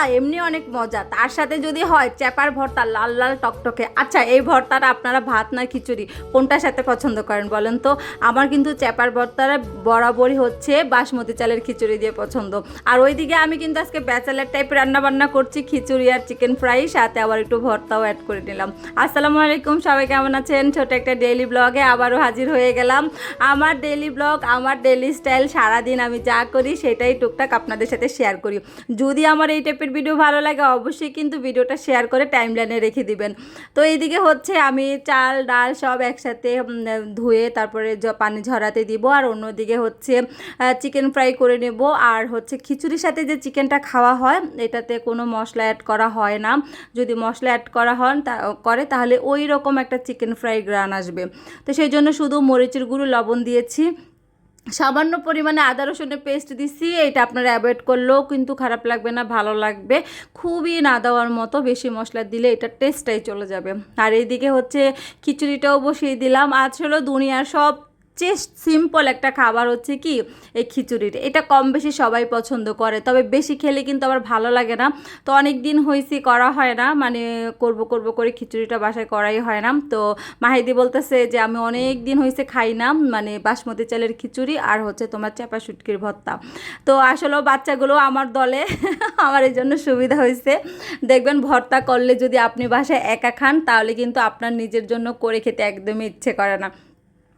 ভর্তা এমনি অনেক মজা। তার সাথে যদি হয় চ্যাপার ভর্তা, লাল লাল টকটকে। আচ্ছা এই ভর্তাটা আপনারা ভাত না খিচুড়ি? কোনটার সাথে পছন্দ করেন বলেন তো? আমার কিন্তু চ্যাপার ভর্তাটা বরাবরই হচ্ছে বাসমতি চালের খিচুড়ি দিয়ে পছন্দ। আর ওইদিকে আমি কিন্তু আজকে ব্যাচেলার টাইপ রান্না বান্না করছি, খিচুড়ি আর চিকেন ফ্রাই সাথে আবার একটু ভর্তাও অ্যাড করে নিলাম। আসসালামু আলাইকুম, সবাই কেমন আছেন? ছোট একটা ডেইলি ব্লগে আবারও হাজির হয়ে গেলাম। আমার ডেইলি ব্লগ আমার ডেইলি স্টাইল সারাদিন আমি যা করি সেটাই টুকটাক আপনাদের সাথে শেয়ার করি। যদি আমার এই টাইপের ভিডিও ভালো লাগে, অবশ্যই কিন্তু ভিডিওটা শেয়ার করে টাইম লাইনে রেখে দিবেন। তো এইদিকে হচ্ছে আমি চাল, ডাল সব একসাথে ধুয়ে তারপরে পানি ঝরাতে দিব। আর অন্যদিকে হচ্ছে চিকেন ফ্রাই করে নেব। আর হচ্ছে খিচুড়ির সাথে যে চিকেনটা খাওয়া হয়, এটাতে কোনো মশলা অ্যাড করা হয় না। যদি মশলা অ্যাড করা হন, তা, করে, তাহলে ওই রকম একটা চিকেন ফ্রাই গ্রান আসবে। তো সেই জন্য শুধু মরিচের গুঁড়ো, লবণ দিয়েছি। সামান্য পরিমাণে আদা, রসুনের পেস্ট দিছি, এটা আপনারা অ্যাভয়েড করলেও কিন্তু খারাপ লাগবে না, ভালো লাগবে। খুবই না দেওয়ার মতো বেশি মশলা দিলে এটা টেস্টটাই চলে যাবে। আর এইদিকে হচ্ছে খিচুড়িটাও বসিয়ে দিলাম। আজ হলো দুনিয়ার সব চেয়ে সিম্পল একটা খাবার হচ্ছে কি, এই খিচুড়িটা এটা কম বেশি সবাই পছন্দ করে, তবে বেশি খেলে কিন্তু আবার ভালো লাগে না। তো অনেক দিন হয়েছি করা হয় না মানে করব করব করে খিচুড়িটা বাসায় করাই হয় না। তো মাহিদি বলতেছে যে, আমি অনেক দিন হয়েছে খাই না মানে বাসমতি চালের খিচুড়ি আর হচ্ছে তোমার চাপা শুটকির ভর্তা। তো আসলে বাচ্চাগুলো আমার দলে, আমার এই জন্য সুবিধা হয়েছে দেখবেন ভর্তা করলে যদি আপনি বাসায় একা খান, তাহলে কিন্তু আপনার নিজের জন্য করে খেতে একদমই ইচ্ছে করে না।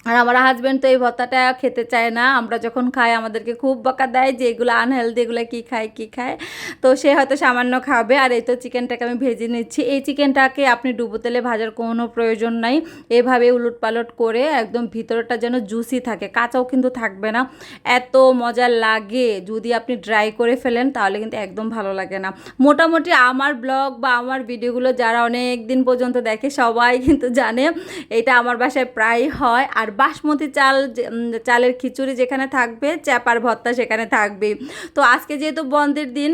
আর আমার হাজব্যান্ড তো এই ভর্তাটা খেতে চায় না। আমরা যখন খাই, আমাদেরকে খুব বকা দেয় যে এগুলো আনহেলদি এগুলো কী খায় কী খায়। তো সে হয়তো সামান্য খাবে। আর এই তো চিকেনটাকে আমি ভেজে নিচ্ছি। এই চিকেনটাকে আপনি ডুবো তেলে ভাজার কোনো প্রয়োজন নাই। এভাবে উলট পালট করে একদম ভিতরটা যেন জুসি থাকে। কাঁচাও কিন্তু থাকবে না। এত মজা লাগে। যদি আপনি ড্রাই করে ফেলেন, তাহলে কিন্তু একদম ভালো লাগে না। মোটামুটি আমার ব্লগ বা আমার ভিডিওগুলো যারা অনেক দিন পর্যন্ত দেখে, সবাই কিন্তু জানে। এটা আমার বাসায় প্রায় হয়। আর বাসমতি চাল চালের খিচুড়ি যেখানে থাকবে, চ্যাপার ভর্তা সেখানে থাকবে। তো আজকে যেহেতু বন্ধের দিন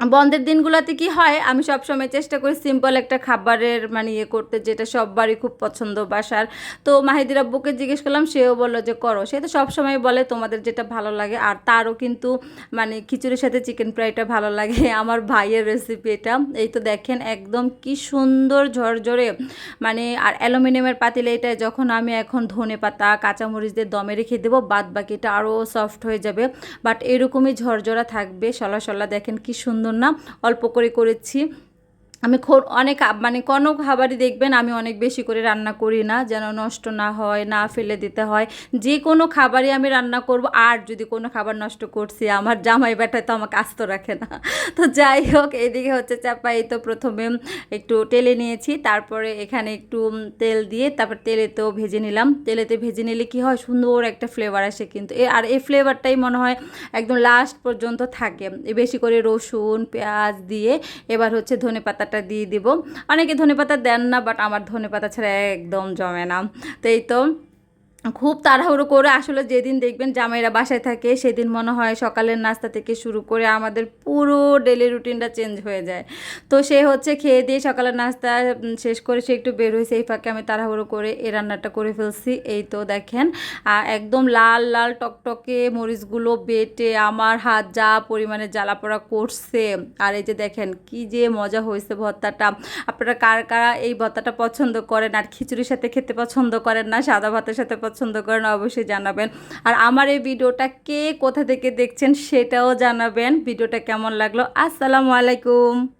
বন্ধের দিনগুলোতে কি হয়? আমি সবসময় চেষ্টা করি সিম্পল একটা খাবারের মানে ইয়ে করতে, যেটা সববারই খুব পছন্দ বাসার। তো মাহিদির আব্বুকে জিজ্ঞেস করলাম, সেও বলল যে, করো। সে তো সবসময় বলে, তোমাদের যেটা ভালো লাগে। আর তারও কিন্তু মানে খিচুড়ির সাথে চিকেন ফ্রাইটা ভালো লাগে। আমার ভাইয়ের রেসিপি এটা। এই তো দেখেন একদম কি সুন্দর ঝরঝরে। মানে আর অ্যালুমিনিয়ামের পাতিলে এটা যখন আমি এখন ধনে পাতা, কাঁচামরিচ দিয়ে দমে রেখে দেবো বাদ বাকিটা আরও সফট হয়ে যাবে। বাট এরকমই ঝরঝরা থাকবে সলা সলা দেখেন কি সুন্দর না অল্প করে করেছি। আমি খো- অনেক মানে কোনো খাবারই দেখবেন, আমি অনেক বেশি করে রান্না করি না, যেন নষ্ট না হয়, না ফেলে দিতে হয়। যে কোনো খাবারই আমি রান্না করব, আর যদি কোনো খাবার নষ্ট করছি, আমার জামাই বেটায় তো আমাকে আস্ত রাখে না। তো যাই হোক, এদিকে হচ্ছে চাপাই তো প্রথমে একটু তেলে নিয়েছি, তারপরে এখানে একটু তেল দিয়ে, তারপর তেলেতেও ভেজে নিলাম। তেলেতে ভেজে নিলে কি হয়, সুন্দর একটা ফ্লেভার আসে কিন্তু। আর এই ফ্লেভারটাই মনে হয় একদম লাস্ট পর্যন্ত থাকে। বেশি করে রসুন, পেঁয়াজ দিয়ে, এবার হচ্ছে ধনে পাতাটা দিয়ে দিব। অনেকে ধনে পাতা দেন না বাট আমার ধনে পাতা ছাড়া একদম জমে না। তো এই তো খুব তাড়াহুড়ো করে আসলে যেদিন দেখবেন জামাইরা বাসায় থাকে, সেদিন মনে হয় সকালের নাস্তা থেকে শুরু করে আমাদের পুরো ডেলি রুটিনটা চেঞ্জ হয়ে যায়। তো সে হচ্ছে খেয়ে দিয়ে সকালের নাস্তা শেষ করে সে একটু বের হয়েছে এই ফাঁকে আমি তাড়াহুড়ো করে এই রান্নাটা করে ফেলছি। এই তো দেখেন একদম লাল লাল টকটকে মরিচগুলো বেটে আমার হাত যা পরিমাণে জ্বালা পোড়া করছে। আর এই যে দেখেন, কি যে মজা হয়েছে ভর্তাটা। আপনারা কার, কারা এই ভর্তাটা পছন্দ করেন? আর খিচুড়ির সাথে খেতে পছন্দ করেন না, সাদা ভাতের সাথে পছন্দ করেন, অবশ্যই জানাবেন। আর আমার এই ভিডিওটা কে কোথা থেকে দেখছেন সেটাও জানাবেন। ভিডিওটা কেমন লাগল? আসসালামু আলাইকুম।